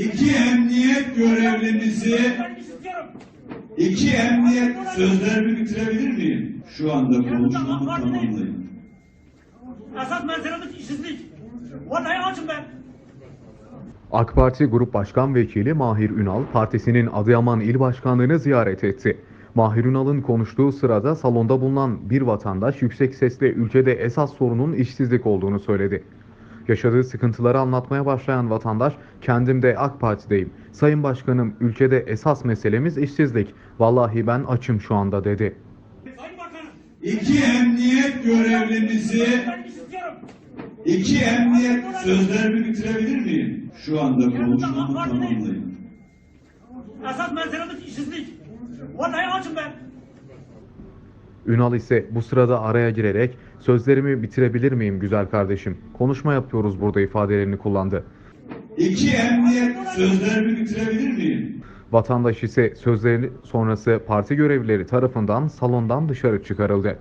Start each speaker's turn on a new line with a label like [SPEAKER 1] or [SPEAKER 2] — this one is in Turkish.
[SPEAKER 1] İki emniyet görevlimizi, iki emniyet sözlerimi bitirebilir miyim? Şu anda konuşmamı tamamlayın.
[SPEAKER 2] Esas meselemiz işsizlik. Vatanı açım ben.
[SPEAKER 3] AK Parti Grup Başkan Vekili Mahir Ünal, partisinin Adıyaman İl Başkanlığı'nı ziyaret etti. Mahir Ünal'ın konuştuğu sırada salonda bulunan bir vatandaş yüksek sesle ülkede esas sorunun işsizlik olduğunu söyledi. Yaşadığı sıkıntıları anlatmaya başlayan vatandaş, kendim de AK Parti'deyim. Sayın Başkanım, ülkede esas meselemiz işsizlik. Vallahi ben açım şu anda dedi.
[SPEAKER 1] İki emniyet görevlimizi,
[SPEAKER 2] istiyorum.
[SPEAKER 1] iki emniyet sözlerimi bitirebilir miyim? Şu anda konuşmamı tamamlayın.
[SPEAKER 2] Esas meselemiz işsizlik. Vatanı açım ben.
[SPEAKER 3] Ünal ise bu sırada araya girerek sözlerimi bitirebilir miyim güzel kardeşim? Konuşma yapıyoruz burada ifadelerini kullandı.
[SPEAKER 1] İki emniyet sözlerimi bitirebilir miyim?
[SPEAKER 3] Vatandaş ise sözleri sonrası parti görevlileri tarafından salondan dışarı çıkarıldı.